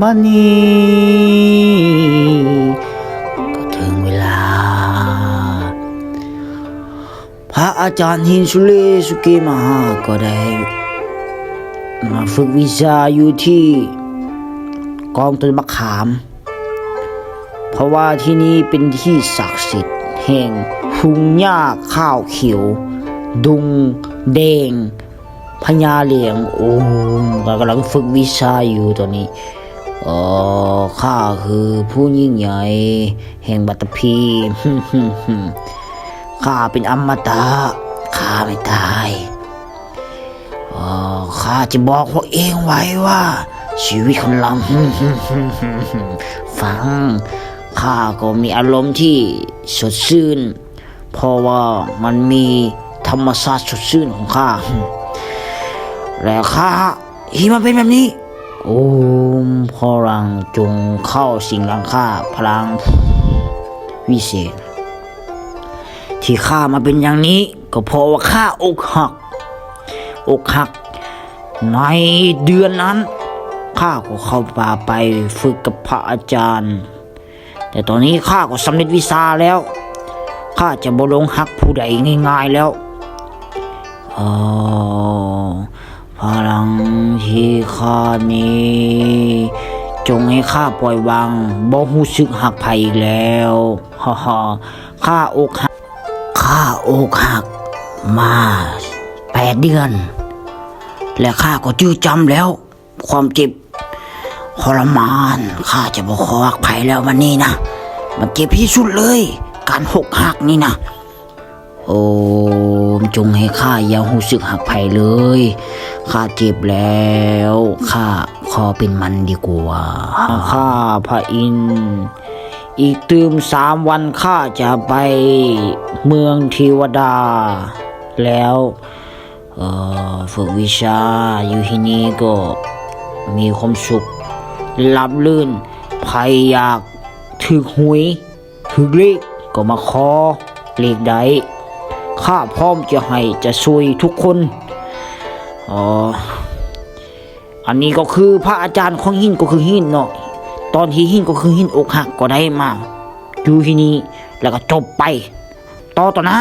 บัดนี้ก็ถึงเวลา พระอาจารย์หินสุเลสุเกมหาก็ได้ มาฝึกวิชาอยู่ที่กองต้นมะขาม เพราะว่าที่นี่เป็นที่ศักดิ์สิทธิ์แห่งหุงหญ้าข้าวเขียว ดุงแดงพญาเหลียงโอ้ก็กำลังฝึกวิชาอยู่ตอนนี้ เออข้าคือผู้ยิ่งใหญ่ แห่งบัตตภีข้าเป็นอมตะข้าไม่ตายออข้าจะบอกพวกเองไว้ว่า ชีวิตของเราฟังข้าก็มีอารมณ์ที่สดชื่น เพราะว่ามันมีธรรมชาติสดชื่นของข้า และข้าที่มันเป็นแบบนี้ โอ้มพลังจงเข้าสิงหลังข้าพลังวิเศษ ที่ข้ามาเป็นอย่างนี้ก็เพราะว่าข้าอกหัก อกหัก ในเดือนนั้นข้าก็เข้าป่าไปฝึกกับพระอาจารย์ แต่ตอนนี้ข้าก็สำเร็จวิชาแล้วข้าจะบ่ลงหักผู้ใดง่ายๆแล้วอ๋อ พลังที่ข้ามี จงให้ข้าปล่อยวางบ่หูสึกหักไผอีกแล้วฮ่าฮ่าข้าอกหักข้าอกหักมาแปดเดือน และข้าก็จื้อจำแล้ว ความเจ็บทรมานข้าจะบอกขอหักไผ่แล้ววันนี้นะมันเจ็บที่สุดเลย การหกหักนี่นะ โอมจงให้ข้าอย่าหูสึกหักไผ่เลย ข้าเจ็บแล้ว ข้าขอเป็นมันดีกว่าข้าพระอิน อีกตืมสามวันข้าจะไปเมืองเทวดา แล้วเออฝึกวิชาอยู่ที่นี่ก็มีความสุขรับลื่นใครอยากถึกหวยถึกเลขก็มาขอเลขใด ข้าพร้อมจะให้จะช่วยทุกคนอ๋ออันนี้ก็คือพระอาจารย์ของหินก็คือหินเนาะตอนที่หินก็คือหินอกหักก็ได้มาอยู่ที่นี่แล้วก็จบไป ต่อต่อนะ